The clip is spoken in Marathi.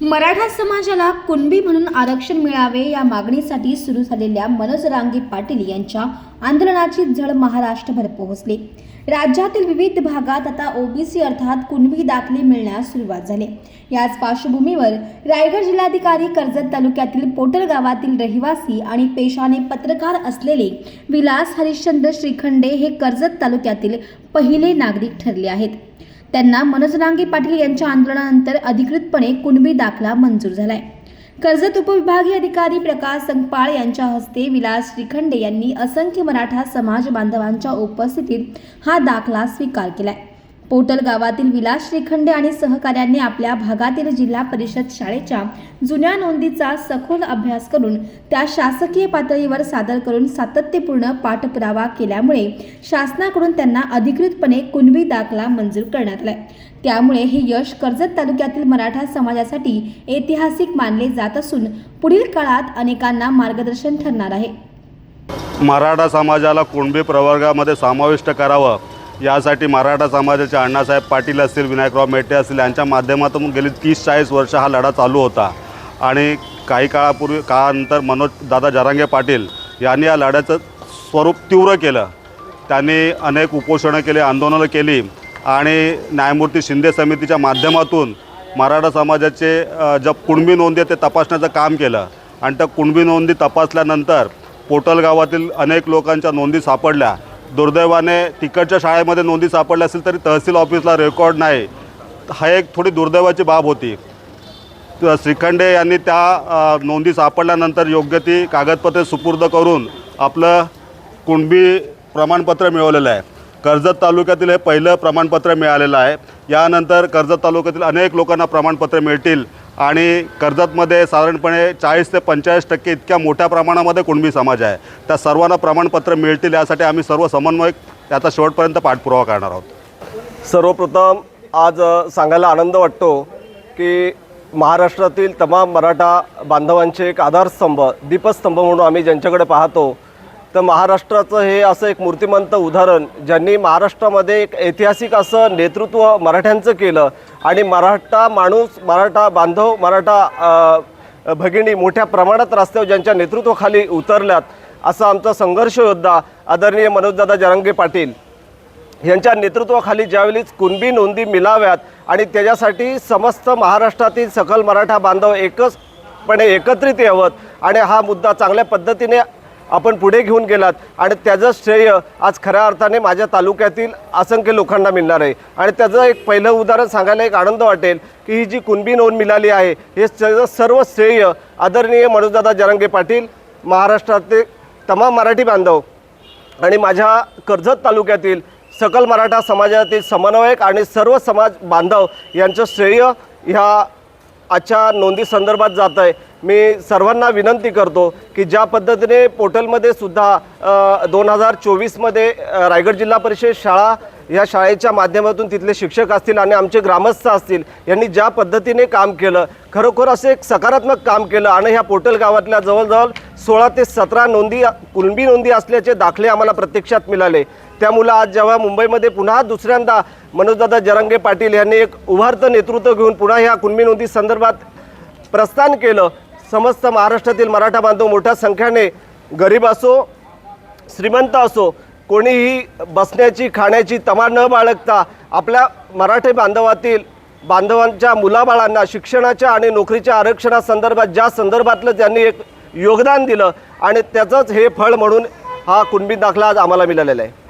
मराठा समाजाला कुणबी म्हणून आरक्षण मिळावे या मागणीसाठी सुरू झालेल्या मनोज रांगे पाटील यांच्या आंदोलनाची झळ महाराष्ट्रभर पोहोचली. राज्यातील विविध भागात आता ओबीसी अर्थात कुणबी दाखले मिळण्यास सुरुवात झाली. याच पार्श्वभूमीवर रायगड जिल्हाधिकारी कर्जत तालुक्यातील पोटल गावातील रहिवासी आणि पेशाने पत्रकार असलेले विलास हरिश्चंद्र श्रीखंडे हे कर्जत तालुक्यातील पहिले नागरिक ठरले आहेत. त्यांना मनोज पाटील यांच्या आंदोलनानंतर अधिकृतपणे कुणबी दाखला मंजूर झालाय. कर्जत उपविभागीय अधिकारी प्रकाश संगपाळ यांच्या हस्ते विलास श्रीखंडे यांनी असंख्य मराठा समाज बांधवांच्या उपस्थितीत हा दाखला स्वीकार केलाय. पोटल गावातील विलास श्रीखंडे आणि सहकाऱ्यांनी आपल्या भागातील जिल्हा परिषद शाळेच्या जुन्या नोंदीचा सखोल अभ्यास करून त्या शासकीय पातळीवर सादर करून सातत्यपूर्ण पाठपुरावा केल्यामुळे शासनाकडून त्यांना अधिकृतपणे कुणबी दाखला मंजूर करण्यात आला त्यामुळे हे यश कर्जत तालुक्यातील मराठा समाजासाठी ऐतिहासिक मानले जात असून पुढील काळात अनेकांना मार्गदर्शन ठरणार आहे. मराठा समाजाला कुणबी प्रवर्गामध्ये समाविष्ट करावं यासाठी मराठा समाजाचे अण्णासाहेब पाटील असतील विनायकराव मेटे असतील यांच्या माध्यमातून गेली तीस चाळीस वर्ष हा लढा चालू होता. आणि काही काळापूर्वी काळानंतर मनोज दादा जरांगे पाटील यांनी या लढ्याचं स्वरूप तीव्र केलं. त्यांनी अनेक उपोषणं केली आंदोलनं केली आणि न्यायमूर्ती शिंदे समितीच्या माध्यमातून मराठा समाजाचे ज्या कुणबी नोंदी ते तपासण्याचं काम केलं. आणि त्या कुणबी नोंदी तपासल्यानंतर पोटल गावातील अनेक लोकांच्या नोंदी सापडल्या. दुर्दैवाने तिकडच्या शाळेमध्ये नोंदी सापडल्या असेल तरी तहसील ऑफिसला रेकॉर्ड नाही. हा एक थोडी दुर्दैवाची बाब होती. श्रीखंडे यांनी त्या नोंदी सापडल्यानंतर योग्य ती कागदपत्रे सुपूर्द करून आपलं कुणबी प्रमाणपत्र मिळवलेलं आहे. कर्जत तालुक्यातील हे पहिलं प्रमाणपत्र मिळालेलं आहे. यानंतर कर्जत तालुक्यातील अनेक लोकांना प्रमाणपत्र मिळतील. आणि कर्जतमध्ये साधारणपणे चाळीस ते पंचेचाळीस टक्के इतक्या मोठ्या प्रमाणामध्ये कुणबी समाज आहे. त्या सर्वांना प्रमाणपत्र मिळतील यासाठी आम्ही सर्व समन्वयक याचा शेवटपर्यंत पाठपुरावा करणार आहोत. सर्वप्रथम आज सांगायला आनंद वाटतो की महाराष्ट्रातील तमाम मराठा बांधवांचे एक आधारस्तंभ दीपस्तंभ म्हणून आम्ही ज्यांच्याकडे पाहतो तर महाराष्ट्राचं हे असं एक मूर्तिमंत उदाहरण ज्यांनी महाराष्ट्रामध्ये एक ऐतिहासिक असं नेतृत्व मराठ्यांचं केलं. आणि मराठा माणूस मराठा बांधव मराठा भगिनी मोठ्या प्रमाणात रस्त्यावर ज्यांच्या नेतृत्वाखाली उतरल्यात असा आमचा संघर्ष योद्धा आदरणीय मनोजदादा जरंगे पाटील यांच्या नेतृत्वाखाली ज्यावेळीच कुणबी नोंदी मिलाव्यात आणि त्याच्यासाठी समस्त महाराष्ट्रातील सकल मराठा बांधव एकचपणे एकत्रित यावत. आणि हा मुद्दा चांगल्या पद्धतीने आपण पुढे घेऊन गेलात. आणि त्याचं श्रेय आज खऱ्या अर्थाने माझ्या तालुक्यातील असंख्य लोकांना मिळणार आहे. आणि त्याचं एक पहिलं उदाहरण सांगायला एक आनंद वाटेल की ही जी कुणबी नोंद मिळाली आहे हे त्याचं सर्व श्रेय आदरणीय मनोजदादा जरंगे पाटील महाराष्ट्रातले तमाम मराठी बांधव आणि माझ्या कर्जत तालुक्यातील सकल मराठा समाजातील समन्वयक आणि सर्व समाज बांधव यांचं श्रेय ह्या आजच्या नोंदी संदर्भात जात आहे. मी सर्वांना विनंती करतो की ज्या पद्धतीने पोर्टलमध्ये सुद्धा दोन हजार चोवीसमध्ये रायगड जिल्हा परिषद शाळा या शाळेच्या माध्यमातून तिथले शिक्षक असतील आणि आमचे ग्रामस्थ असतील यांनी ज्या पद्धतीने काम केलं खरोखर असं एक सकारात्मक काम केलं आणि ह्या पोर्टल गावातल्या जवळजवळ सोळा ते सतरा नोंदी कुणबी नोंदी असल्याचे दाखले आम्हाला प्रत्यक्षात मिळाले. त्यामुळं आज जेव्हा मुंबईमध्ये पुन्हा दुसऱ्यांदा मनोजदादा जरंगे पाटील यांनी एक उभारतं नेतृत्व घेऊन पुन्हा ह्या कुणबी नोंदी संदर्भात प्रस्थान केलं समस्त महाराष्ट्रातील मराठा बांधव मोठ्या संख्येने गरीब असो श्रीमंत असो कोणीही बसण्याची खाण्याची तमा न बाळगता आपल्या मराठी बांधवातील बांधवांच्या मुलाबाळांना शिक्षणाच्या आणि नोकरीच्या आरक्षणासंदर्भात ज्या संदर्भातलं त्यांनी एक योगदान दिलं आणि त्याचंच हे फळ म्हणून हा कुणबी दाखला आज आम्हाला मिळालेला आहे.